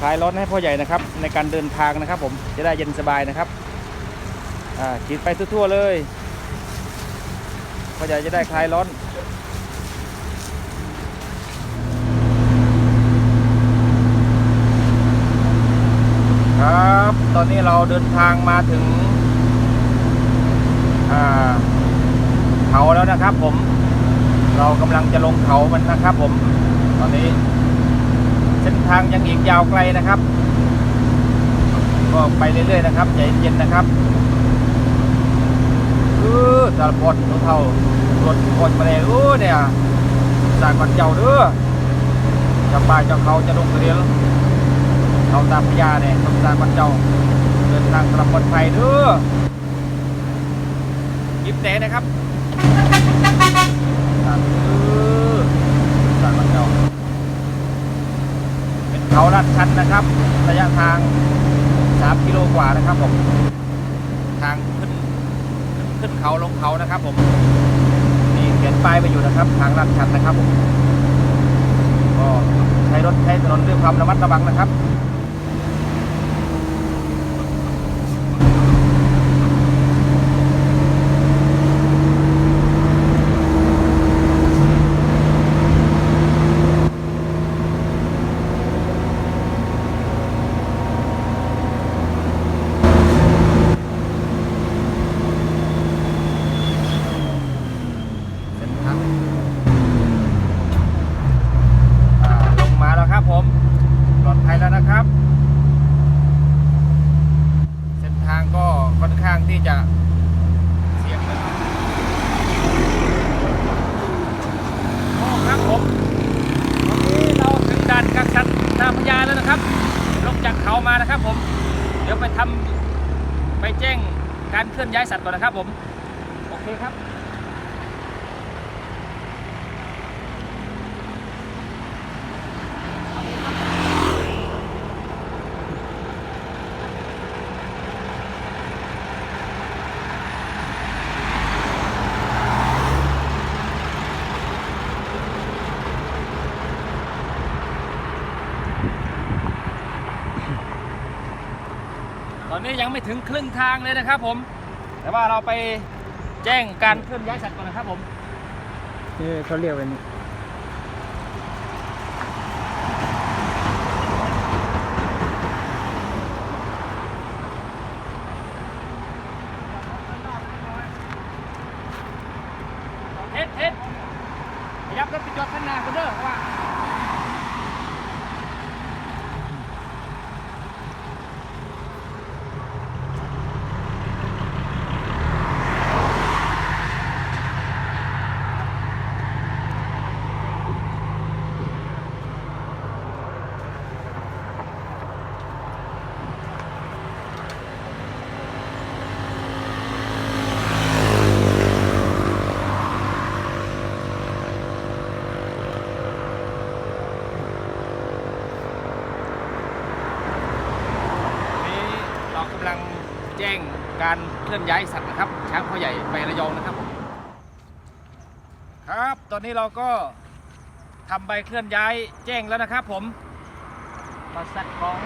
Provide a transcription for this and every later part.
คลายร้อนให้พ่อใหญ่นะครับ ในการเดินทางนะครับ ผมจะได้เย็นสบายนะครับอ่าฉีดไปทั่วๆเลยพ่อใหญ่จะได้คลายร้อนครับ ตอนนี้เราเดินทางมาถึงเขาแล้วนะครับ ผม เรากำลังจะลงเขามันนะครับ ผม ตอนนี้ นทางยังอีกยาวไกลนะครับ ก็ไปเรื่อยๆนะครับใจเย็นนะครับเออสารพดรถเท่ารถคนมาเลยโอ้เนี่ยสากวันเจ้าเด้อจะป่าจ้าเขาจะลงเรียนเขาตาพญาเนี่ยต้องสากวันเจ้าเดินทางกลับปลอดภัยเด้อยิบเตะนะครับสากเด้อสากวันเจ้า เขาลาดชันนะครับ ระยะทาง 3 กิโลกว่านะครับผม ทางขึ้นขึ้นเขาลงเขานะครับผมมีเขียนป้ายไปอยู่นะครับ ทางลาดชันนะครับผมก็ใช้รถใช้ถนนด้วยความระมัดระวังนะครับ เส้นทางอ่าลงมาแล้วครับผม ปลอดภัยแล้วนะครับ เส้นทางก็ค่อนข้างที่จะเสี่ยงนะครับโอ้ครับผมตอนนี้เราถึงด่านกักสัตว์นาพญาแล้วนะครับ ลงจากเขามานะครับผม เดี๋ยวไปทำไปแจ้งการเคลื่อนย้ายสัตว์ก่อนนะครับผม โอเคครับ อนนี้ยังไม่ถึงครึ่งทางเลยนะครับผม แต่ว่าเราไปแจ้งการเคลื่อนย้ายสัตว์ก่อนนะครับผม นี่เขาเรียกว่านี่ เฮ็ดเฮ็ดขยับรถไปจอดข้างหน้าคนเด้อเพราะว่า นี้เรากำลังแจ้งการเคลื่อนย้ายสัตว์นะครับ ช้างพ่อใหญ่ไประยองนะครับผมครับ ตอนนี้เราก็ทำใบเคลื่อนย้ายแจ้งแล้วนะครับ ผมบริษัทของ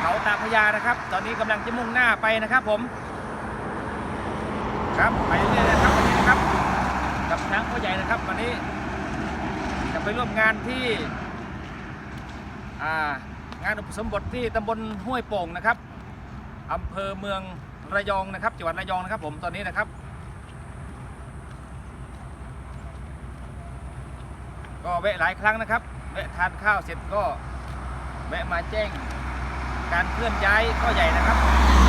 เขาตาพญานะครับ ตอนนี้กำลังจะมุ่งหน้าไปนะครับ ผม ครับไปเรื่อยๆนะครับวันนี้นะครับ กับช้างพ่อใหญ่นะครับ วันนี้ จะไปร่วมงานที่งานอุปสมบทที่ตำบลห้วยโป่งนะครับ อำเภอเมืองระยองนะครับ จังหวัดระยองนะครับ ผมตอนนี้นะครับ ก็แวะหลายครั้งนะครับแวะทานข้าวเสร็จก็แวะมาแจ้งการเคลื่อนย้ายก็ใหญ่นะครับ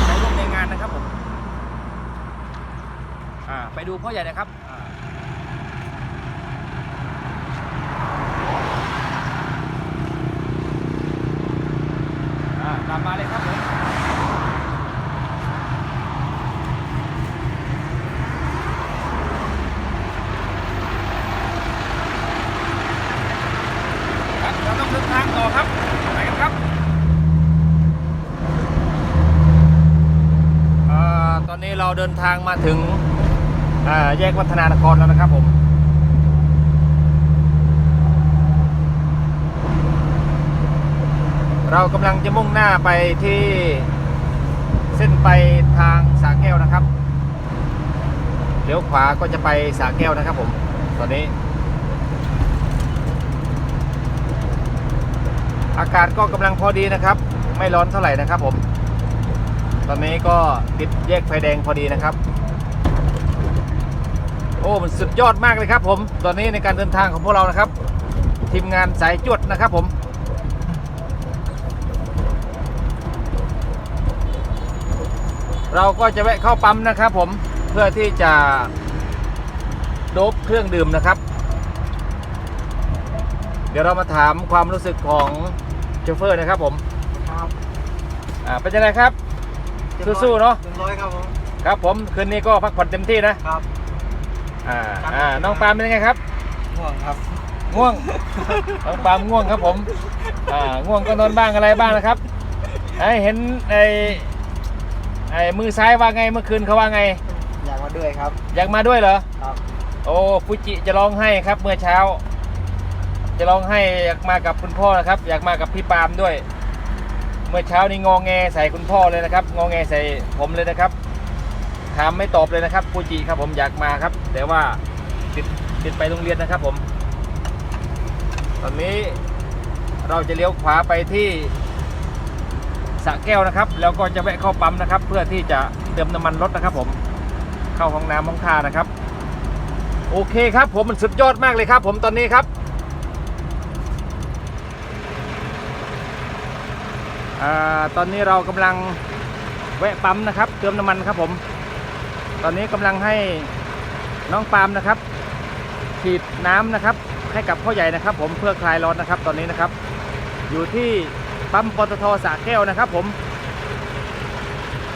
ในร่วมในงานนะครับผมไปดูพ่อใหญ่นะครับอ่า อ่าตามมาเลยครับผมครับเราต้องเดินทางต่อครับไปกันครับอ่าต อนนี้เราเดินทางมาถึงแยกวัฒนานครแล้วนะครับผม เรากำลังจะมุ่งหน้าไปที่เส้นไปทางสาแก้วนะครับเลี้ยวขวาก็จะไปสาแก้วนะครับผม ตอนนี้ อากาศก็กำลังพอดีนะครับ ไม่ร้อนเท่าไหร่นะครับผม ตอนนี้ก็ติดแยกไฟแดงพอดีนะครับ โอ้มันสุดยอดมากเลยครับ ผมตอนนี้ในการเดินทางของพวกเรานะครับ ทีมงานสายจวดนะครับผมเราก็จะแวะเข้าปั๊มนะครับผมเพื่อที่จะโดบเครื่องดื่มนะครับ เดี๋ยวเรามาถามความรู้สึกของโชเฟอร์นะครับผมครับอ่าเป็นยังไงครับ สู้ๆเนอะหนึ่งร้อยครับผมครับผมคืนนี้ก็พักผ่อนเต็มที่นะครับอ่าอ่าน้องปาล์มเป็นยังไงครับห่วงครับง่วงน้องปาล์มง่วงครับผมอ่าง่วงก็นอนบ้างอะไรบ้างนะครับไอเห็นไอไอมือซ้ายว่าไงเมื่อคืนเขาว่าไง อยากมาด้วยครับ อยากมาด้วยเหรอครับ โอ้ฟูจิจะร้องให้ครับเมื่อเช้า จะร้องให้อยากมากับคุณพ่อนะครับ อยากมากับพี่ปาล์มด้วย เมื่อเช้านี้งองแงใส่คุณพ่อเลยนะครับ งองแงใส่ผมเลยนะครับ ถามไม่ตอบเลยนะครับฟูจิครับผมอยากมาครับ แต่ว่าติดติดไปโรงเรียนนะครับผม ตอนนี้เราจะเลี้ยวขวาไปที่สะแก้วนะครับ แล้วก็จะแวะเข้าปั๊มนะครับ เพื่อที่จะเติมน้ำมันรถนะครับ ผม เข้าห้องน้ำห้องท่านะครับ โอเคครับ ผมมันสุดยอดมากเลยครับ ผมตอนนี้ครับ อตอนนี้เรากำลังแวะปั๊มนะครับ เติมน้ำมันครับผม ตอนนี้กำลังให้น้องปาล์มนะครับฉีดน้ำนะครับ ให้กับพ่อใหญ่นะครับ ผมเพื่อคลายร้อนนะครับ ตอนนี้นะครับ อยู่ที่ปั๊มปตทสระแก้วนะครับ ผม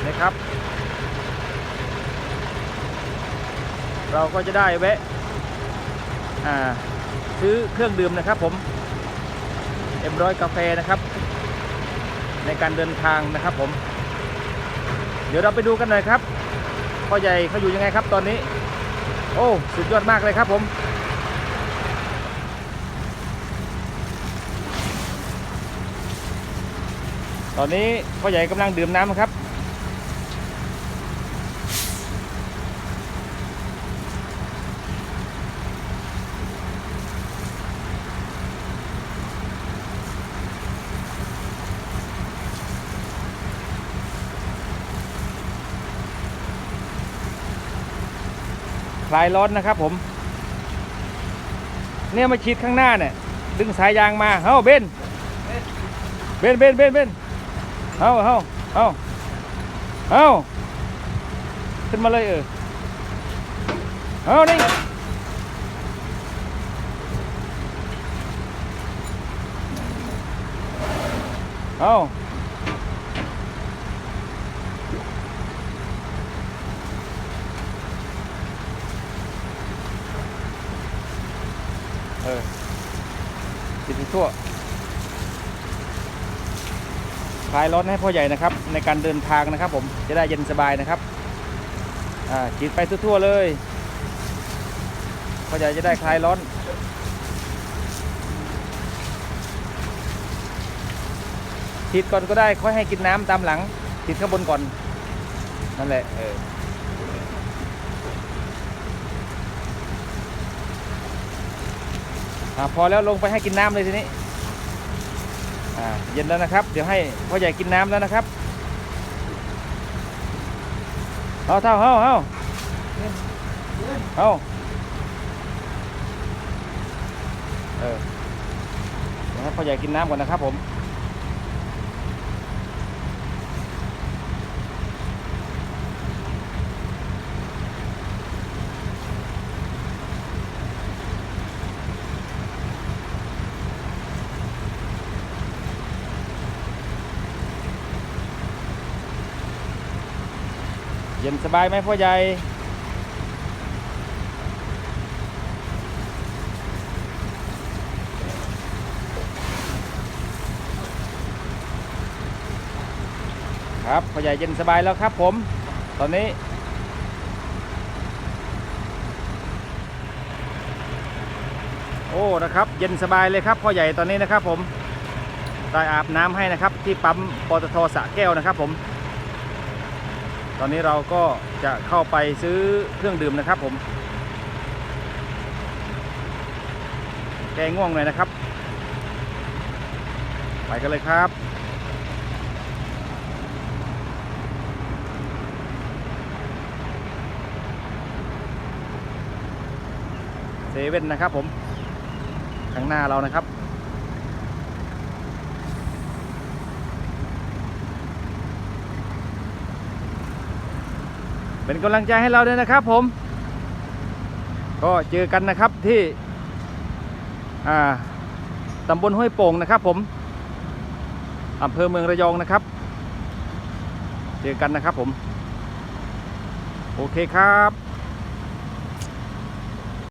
นะครับ เราก็จะได้แวะซื้อเครื่องดื่มนะครับ ผมเอ็มร้อยกาแฟนะครับ ในการเดินทางนะครับผม เดี๋ยวเราไปดูกันหน่อยครับพ่อใหญ่เขาอยู่ยังไงครับตอนนี้ โอ้สุดยอดมากเลยครับผมตอนนี้พ่อใหญ่กำลังดื่มน้ำนะครับ ลายร้อนนะครับผม เนี่ยมาฉีดข้างหน้าเนี่ยดึงสายยางมาเฮ้าเบนเบนเบนเบนเบนเฮ้าเฮ้าเฮ้าเฮ้าขึ้นมาเลยเออเฮ้านี่เฮ้าเออกินให้ทั่ว คลายร้อนให้พ่อใหญ่นะครับ ในการเดินทางนะครับ ผมจะได้เย็นสบายนะครับอ่าฉีดไปทั่วๆเลยพ่อใหญ่จะได้คลายร้อนฉีดก่อนก็ได้ค่อยให้กินน้ำตามหลังฉีดข้างบนก่อนนั่นแหละเออพอแล้วลงไปให้กินน้ำเลยทีนี้ เย็นแล้วนะครับ เดี๋ยวให้พ่อใหญ่กินน้ำแล้วนะครับเอาเท่าเอาเอาเอาเออเดี๋ยวให้พ่อใหญ่กินน้ำก่อนนะครับผม เย็นสบายไหมพ่อใหญ่ครับพ่อใหญ่เย็นสบายแล้วครับผม ตอนนี้ โอ้นะครับ เย็นสบายเลยครับพ่อใหญ่ตอนนี้นะครับผมได้อาบน้ำให้นะครับ ที่ปั๊มปตทสะแก้วนะครับผม ตอนนี้เราก็จะเข้าไปซื้อเครื่องดื่มนะครับผมแกง่วงหน่อยนะครับ ไปกันเลยครับเซเว่นนะครับผม ข้างหน้าเรานะครับ เป็นกำลังใจให้เราด้วยนะครับผม ก็เจอกันนะครับที่อ่าตำบลห้วยโป่งนะครับ ผมอำเภอเมืองระยองนะครับ เจอกันนะครับผม โอเคครับ